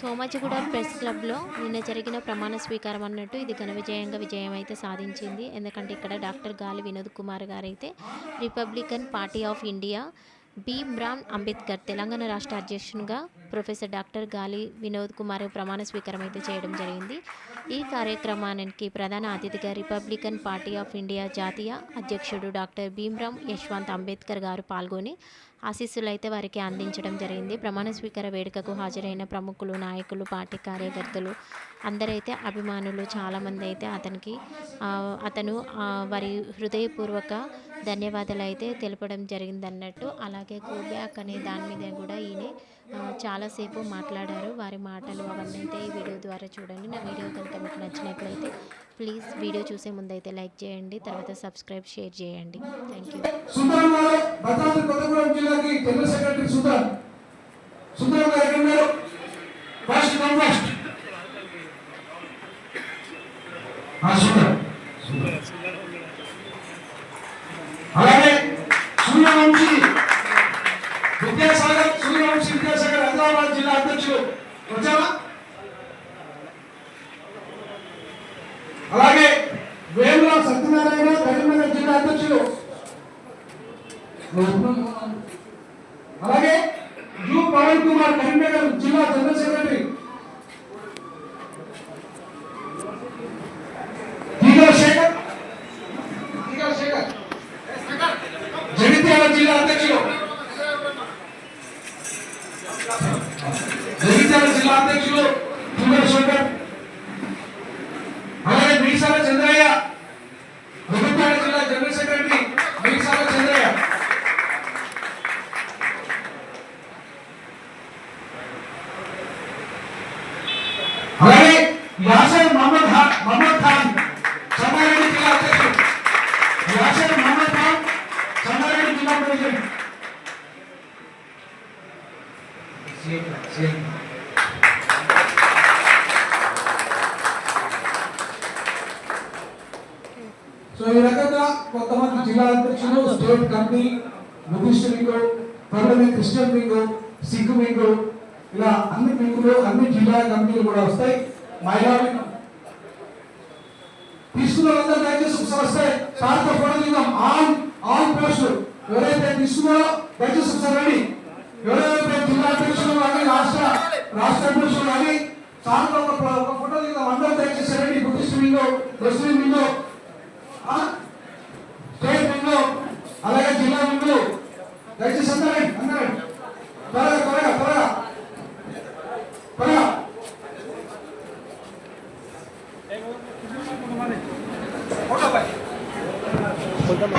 Somajiguda press క్లబ్లో నిన్న జరిగిన ప్రమాణ స్వీకారం అన్నట్టు ఇది ఘన విజయంగా విజయం అయితే సాధించింది. ఎందుకంటే ఇక్కడ డాక్టర్ గాలి Vinod Kumar గారైతే Republican Party of India Bhimram Ambedkar Telangana రాష్ట్ర అధ్యక్షునిగా ప్రొఫెసర్ డాక్టర్ గాలి వినోద్ కుమార్ ప్రమాణ స్వీకారం అయితే చేయడం జరిగింది. ఈ కార్యక్రమానికి ప్రధాన అతిథిగా రిపబ్లికన్ పార్టీ ఆఫ్ ఇండియా జాతీయ అధ్యక్షుడు డాక్టర్ భీమ్రామ్ యశ్వంత్ అంబేద్కర్ గారు పాల్గొని ఆశీస్సులు అయితే వారికి అందించడం జరిగింది. ప్రమాణ స్వీకార వేడుకకు హాజరైన ప్రముఖులు నాయకులు పార్టీ కార్యకర్తలు అందరైతే అభిమానులు చాలామంది అయితే అతనికి అతను వారి హృదయపూర్వక ధన్యవాదాలు అయితే తెలపడం జరిగిందన్నట్టు. అలాగే గో బ్యాక్ అనే దాని మీద కూడా ఈయన చాలా చాలాసేపు మాట్లాడారు. వారి మాటలు అవన్నీ అయితే ఈ వీడియో ద్వారా చూడండి. నా వీడియో కనుక మీకు నచ్చినట్లయితే ప్లీజ్ వీడియో చూసే ముందైతే లైక్ చేయండి. తర్వాత సబ్స్క్రైబ్ షేర్ చేయండి. Thank you. అలాగే సూర్యవంశీ విద్యాసాగర్ విద్యాసాగర్ హైదరాబాద్ జిల్లా అధ్యక్షులు వచ్చావా? అలాగే వేముల సత్యనారాయణ కరీంనగర్ జిల్లా అధ్యక్షులు అలాగే యు. పవన్ కుమార్ కరీంనగర్ జిల్లా జనరల్ సెక్రటరీ దీగా శేఖర్ దీగా శేఖర్ జగిత్యాల జిల్లా అధ్యక్షులు జగిత్యాల జిల్లా అధ్యక్షులు దీగా శేఖర్ అలాగే మీసాల చంద్రయ్య జగిత్యాల జిల్లా జనరల్ సెక్రటరీ మీసాల చంద్రయ్య అలాగే యాసర్ మహమ్మద్ ఖాన్ మహమ్మద్ సో ఈ రకంగా కొంతమంది జిల్లా అధ్యక్షులు state committee Buddhist wing parliament Christian wing Sikh wing ఇలా అన్ని వింగులు అన్ని జిల్లా కమిటీలు కూడా వస్తాయి. మహిళా తీసుకున్న వాళ్ళందరూ దయచేసి ఒకసారి వస్తే సార్తో ఫోటో ఆల్ ఆల్ పోస్టులు ఎవరైతే తీసుకున్నారో దయచేసి ఒకసారి రండి. ఎవరైతే జిల్లా అధ్యక్షులు కానీ రాష్ట్ర రాష్ట్ర అధ్యక్షులు కానీ సార్తో ఒక ఫోటో దిగుదాం అందరూ దయచేసి రండి. బుద్ధిస్ట్ ముస్లిం అలాగే జిల్లా వింగ్ దయచేసి అందరూ రండి, అందరూ రండి. త్వరగా త్వరగా త్వరగా త్వరగా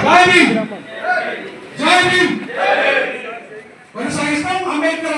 జై భీమ్ జై భీమ్ కొనసాగిస్తాం అంబేద్కర్